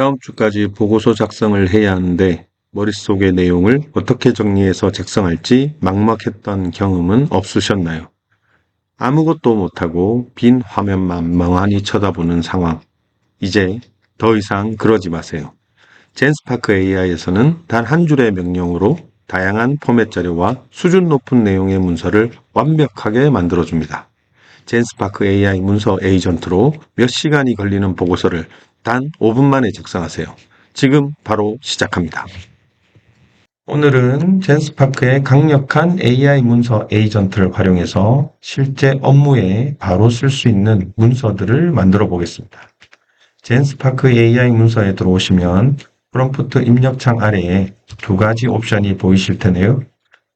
다음 주까지 보고서 작성을 해야 하는데 머릿속의 내용을 어떻게 정리해서 작성할지 막막했던 경험은 없으셨나요? 아무것도 못하고 빈 화면만 멍하니 쳐다보는 상황. 이제 더 이상 그러지 마세요. 젠스파크 AI에서는 단 한 줄의 명령으로 다양한 포맷 자료와 수준 높은 내용의 문서를 완벽하게 만들어줍니다. 젠스파크 AI 문서 에이전트로 몇 시간이 걸리는 보고서를 단 5분 만에 작성하세요. 지금 바로 시작합니다. 오늘은 젠스파크의 강력한 AI 문서 에이전트를 활용해서 실제 업무에 바로 쓸 수 있는 문서들을 만들어 보겠습니다. 젠스파크 AI 문서에 들어오시면 프롬프트 입력창 아래에 두 가지 옵션이 보이실 텐데요.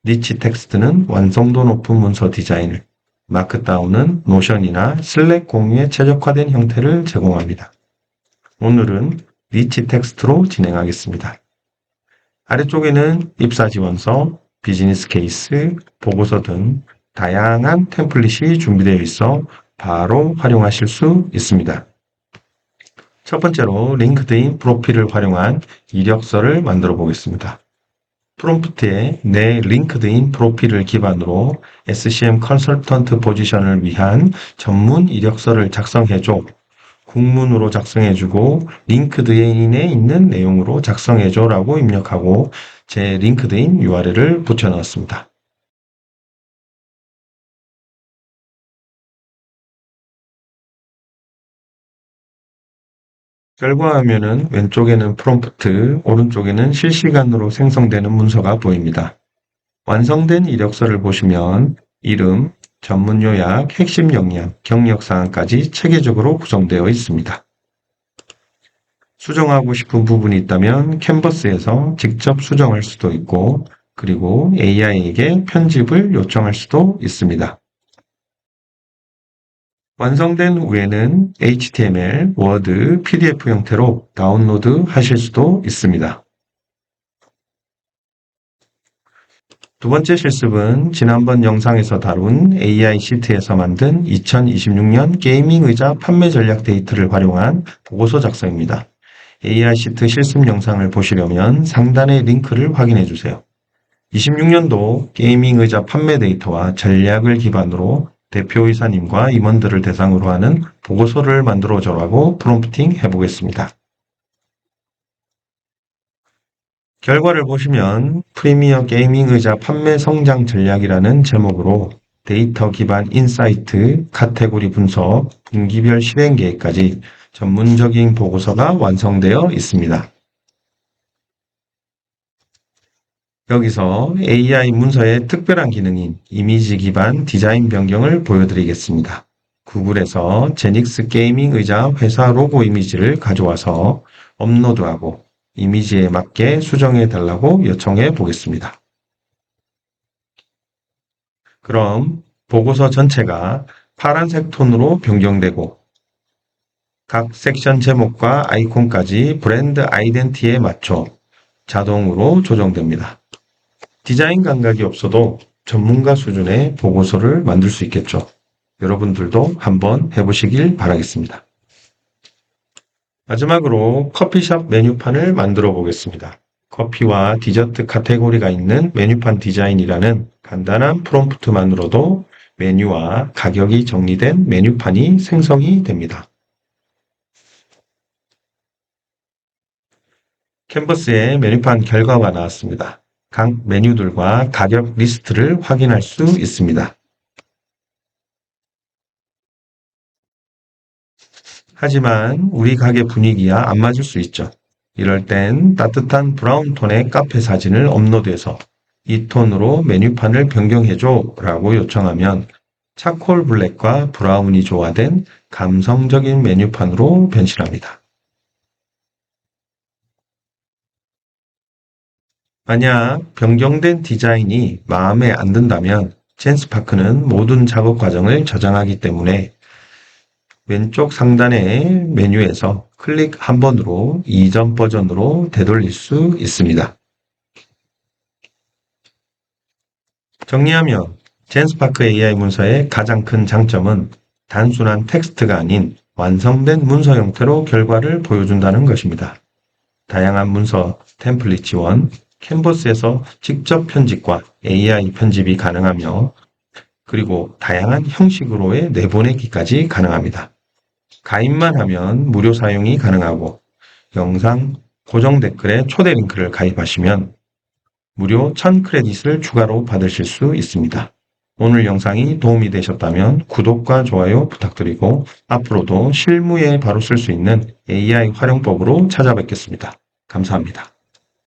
리치 텍스트는 완성도 높은 문서 디자인을, 마크다운은 노션이나 슬랙 공유에 최적화된 형태를 제공합니다. 오늘은 리치 텍스트로 진행하겠습니다. 아래쪽에는 입사 지원서, 비즈니스 케이스, 보고서 등 다양한 템플릿이 준비되어 있어 바로 활용하실 수 있습니다. 첫 번째로 링크드인 프로필을 활용한 이력서를 만들어 보겠습니다. 프롬프트에 내 링크드인 프로필을 기반으로 SCM 컨설턴트 포지션을 위한 전문 이력서를 작성해줘 국문으로 작성해주고 링크드인에 있는 내용으로 작성해줘라고 입력하고 제 링크드인 URL을 붙여넣었습니다. 결과 화면은 왼쪽에는 프롬프트, 오른쪽에는 실시간으로 생성되는 문서가 보입니다. 완성된 이력서를 보시면 이름, 전문 요약, 핵심 역량, 경력 사항까지 체계적으로 구성되어 있습니다. 수정하고 싶은 부분이 있다면 캔버스에서 직접 수정할 수도 있고 그리고 AI에게 편집을 요청할 수도 있습니다. 완성된 후에는 HTML, 워드, PDF 형태로 다운로드 하실 수도 있습니다. 두 번째 실습은 지난번 영상에서 다룬 AI 시트에서 만든 2026년 게이밍 의자 판매 전략 데이터를 활용한 보고서 작성입니다. AI 시트 실습 영상을 보시려면 상단의 링크를 확인해 주세요. 26년도 게이밍 의자 판매 데이터와 전략을 기반으로 대표이사님과 임원들을 대상으로 하는 보고서를 만들어 줘라고 프롬프팅 해보겠습니다. 결과를 보시면 프리미어 게이밍 의자 판매 성장 전략이라는 제목으로 데이터 기반 인사이트, 카테고리 분석, 분기별 실행 계획까지 전문적인 보고서가 완성되어 있습니다. 여기서 AI 문서의 특별한 기능인 이미지 기반 디자인 변경을 보여드리겠습니다. 구글에서 제닉스 게이밍 의자 회사 로고 이미지를 가져와서 업로드하고 이미지에 맞게 수정해 달라고 요청해 보겠습니다. 그럼 보고서 전체가 파란색 톤으로 변경되고 각 섹션 제목과 아이콘까지 브랜드 아이덴티에 맞춰 자동으로 조정됩니다. 디자인 감각이 없어도 전문가 수준의 보고서를 만들 수 있겠죠. 여러분들도 한번 해보시길 바라겠습니다. 마지막으로 커피숍 메뉴판을 만들어 보겠습니다. 커피와 디저트 카테고리가 있는 메뉴판 디자인이라는 간단한 프롬프트만으로도 메뉴와 가격이 정리된 메뉴판이 생성이 됩니다. 캔버스에 메뉴판 결과가 나왔습니다. 각 메뉴들과 가격 리스트를 확인할 수 있습니다. 하지만 우리 가게 분위기와 안 맞을 수 있죠. 이럴 땐 따뜻한 브라운 톤의 카페 사진을 업로드해서 이 톤으로 메뉴판을 변경해줘 라고 요청하면 차콜 블랙과 브라운이 조화된 감성적인 메뉴판으로 변신합니다. 만약 변경된 디자인이 마음에 안 든다면 젠스파크는 모든 작업 과정을 저장하기 때문에 왼쪽 상단의 메뉴에서 클릭 한 번으로 이전 버전으로 되돌릴 수 있습니다. 정리하면 젠스파크 AI 문서의 가장 큰 장점은 단순한 텍스트가 아닌 완성된 문서 형태로 결과를 보여준다는 것입니다. 다양한 문서, 템플릿 지원, 캔버스에서 직접 편집과 AI 편집이 가능하며 그리고 다양한 형식으로의 내보내기까지 가능합니다. 가입만 하면 무료 사용이 가능하고 영상 고정 댓글에 초대 링크를 가입하시면 무료 1000크레딧을 추가로 받으실 수 있습니다. 오늘 영상이 도움이 되셨다면 구독과 좋아요 부탁드리고 앞으로도 실무에 바로 쓸 수 있는 AI 활용법으로 찾아뵙겠습니다. 감사합니다.